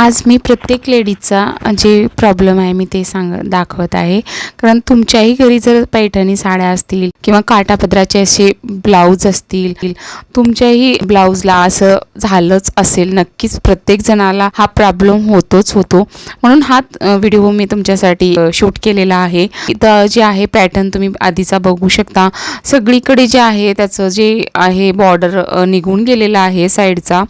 आज मी प्रत्येक लेडीजचा जे प्रॉब्लेम आहे मी ते सांग दाखवत आहे. कारण तुमच्याही घरी जर पैठणी साड्या असतील किंवा काटापदराचे असे ब्लाऊज असतील तुमच्याही ब्लाऊजला असं झालंच असेल नक्कीच प्रत्येक जणाला हा प्रॉब्लेम होतोच होतो. म्हणून हा व्हिडिओ मी तुमच्यासाठी शूट केलेला आहे. इथं जे आहे पॅटर्न तुम्ही आधीचा बघू शकता. सगळीकडे जे आहे त्याचं जे आहे बॉर्डर निघून गेलेला आहे साईडचा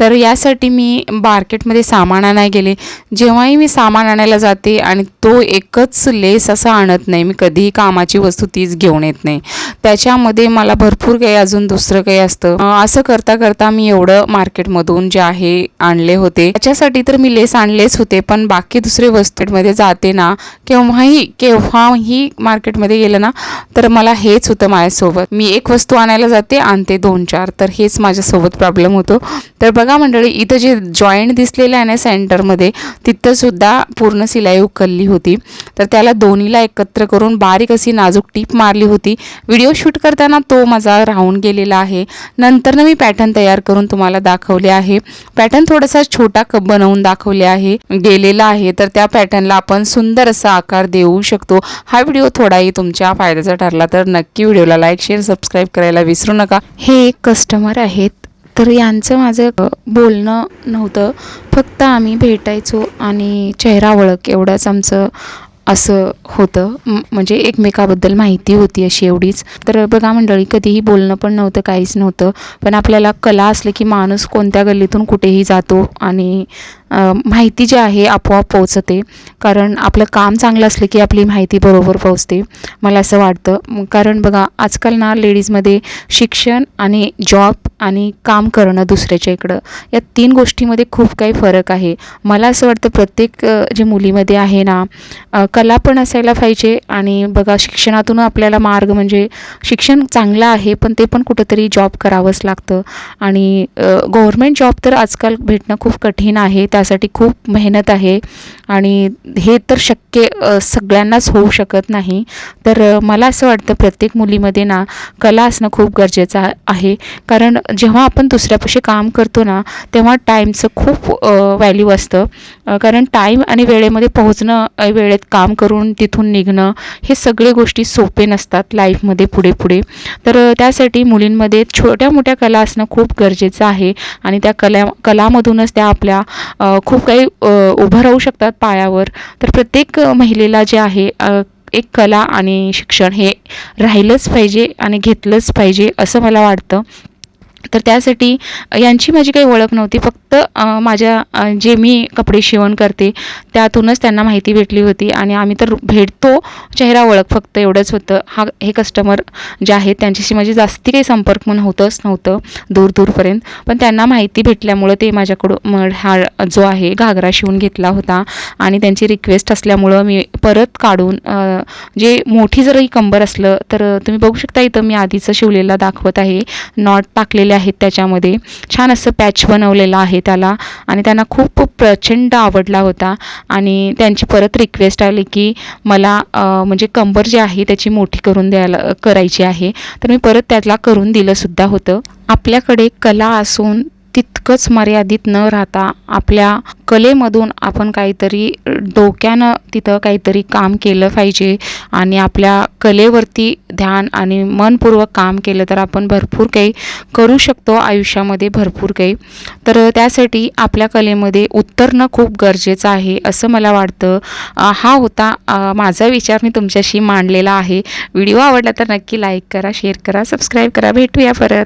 तर यासाठी मी मार्केटमध्ये सामान आणायला गेले. जेव्हाही मी सामान आणायला जाते आणि तो एकच लेस असा आणत नाही. मी कधीही कामाची वस्तू तीच घेऊन येत नाही. त्याच्यामध्ये मला भरपूर काही अजून दुसरं काही असतं. असं करता करता मी एवढं मार्केटमधून जे आहे आणले होते. त्याच्यासाठी तर मी लेस आणलेच होते पण बाकी दुसरे वस्तूमध्ये जाते ना केव्हाही केव्हाही मार्केटमध्ये गेलं ना तर मला हेच होतं माझ्यासोबत. मी एक वस्तू आणायला जाते आणते दोन चार तर हेच माझ्यासोबत प्रॉब्लेम होतो. तर बघा मंडळी इथं जे जॉईंट दिसलेलं आहे ना सेंटरमध्ये तिथंसुद्धा पूर्ण सिलाई उकलली होती. तर त्याला दोन्हीला एकत्र करून बारीक अशी नाजूक टीप मारली होती. व्हिडिओ शूट करताना तो माझा राहून गेलेला आहे. नंतरनं मी पॅटर्न तयार करून तुम्हाला दाखवले आहे. पॅटर्न थोडासा छोटा कप बनवून दाखवले आहे. गेलेला आहे. तर त्या पॅटर्नला आपण सुंदर असा आकार देऊ शकतो. हा व्हिडिओ थोडाही तुमच्या फायद्याचा ठरला तर नक्की व्हिडिओला लाईक शेअर सबस्क्राईब करायला विसरू नका. हे एक कस्टमर आहेत. तर यांचं माझं बोलणं नव्हतं. फक्त आम्ही भेटायचो आणि चेहरा ओळख एवढंच आमचं असं होतं. म्हणजे एकमेकाबद्दल माहिती होती अशी एवढीच. तर बघा मंडळी कधीही बोलणं पण नव्हतं काहीच नव्हतं. पण आपल्याला कला असलं की माणूस कोणत्या गल्लीतून कुठेही जातो आणि माहिती जी आहे आपोआप पोहोचते. कारण आपलं काम चांगलं असलं की आपली माहिती बरोबर पोहोचते. मला असं वाटतं. कारण बघा आजकाल ना लेडीजमध्ये शिक्षण आणि जॉब आणि काम करणं दुसऱ्याच्या इकडं या तीन गोष्टीमध्ये खूप काही फरक आहे. मला असं वाटतं प्रत्येक जे मुलीमध्ये आहे ना कला पण असायला पाहिजे आणि बघा शिक्षणातून आपल्याला मार्ग म्हणजे शिक्षण चांगलं आहे पण ते पण कुठंतरी जॉब करावंच लागतं. आणि गव्हर्मेंट जॉब तर आजकाल भेटणं खूप कठीण आहे. त्या त्यासाठी खूप मेहनत आहे. आणि हे तर शक्य सगळ्यांनाच होऊ शकत नाही. तर मला असं वाटतं प्रत्येक मुलीमध्ये ना कला असणं खूप गरजेचं आहे. कारण जेव्हा आपण दुसऱ्यापाशी काम करतो ना तेव्हा टाईमचं खूप व्हॅल्यू असतं. कारण टाईम आणि वेळेमध्ये पोहोचणं वेळेत काम करून तिथून निघणं हे सगळे गोष्टी सोपे नसतात लाईफमध्ये पुढे पुढे. तर त्यासाठी मुलींमध्ये छोट्या मोठ्या कला असणं खूप गरजेचं आहे. आणि त्या कला कलामधूनच त्या आपल्या खूप काही उभं राहू शकतात पायावर. तर प्रत्येक महिलेला जे आहे एक कला आणि शिक्षण हे राहिलंच पाहिजे आणि घेतलंच पाहिजे असं मला वाटतं. तर त्यासाठी यांची माझी काही ओळख नव्हती. फक्त माझ्या जे मी कपडे शिवण करते त्यातूनच त्यांना माहिती भेटली होती आणि आम्ही तर भेटतो. चेहरा ओळख फक्त एवढंच होतं. हा हे कस्टमर जे आहेत त्यांच्याशी माझी जास्ती काही संपर्क म्हणून होतंच नव्हतं दूर दूरपर्यंत. पण त्यांना माहिती भेटल्यामुळं ते माझ्याकडून हा जो आहे घागरा शिवून घेतला होता आणि त्यांची रिक्वेस्ट असल्यामुळं मी परत काढून जे मोठी जर ही कंबर असलं तर तुम्ही बघू शकता इथं मी आधीचं शिवलेला दाखवत आहे. नॉट टाकलेलं आहेत त्याच्यामध्ये. छान असं पॅच बनवलेलं आहे त्याला. आणि त्यांना खूप प्रचंड आवडला होता. आणि त्यांची परत रिक्वेस्ट आली की मला म्हणजे कंबर जी आहे त्याची मोठी करून द्यायला करायची आहे. तर मी परत त्याला करून दिलंसुद्धा होतं. आपल्याकडे कला असून तितकंच मर्यादित न राहता आपल्या कलेमधून आपण काहीतरी डोक्यानं तिथं काहीतरी काम केलं पाहिजे आणि आपल्या कलेवरती ध्यान आणि मनपूर्वक काम केलं तर आपण भरपूर काही करू शकतो आयुष्यामध्ये भरपूर काही. तर त्यासाठी आपल्या कलेमध्ये उत्तरणं खूप गरजेचं आहे असं मला वाटतं. हा होता माझा विचार मी तुमच्याशी मांडलेला आहे. व्हिडिओ आवडला तर नक्की लाईक करा शेअर करा सबस्क्राईब करा. भेटूया परत.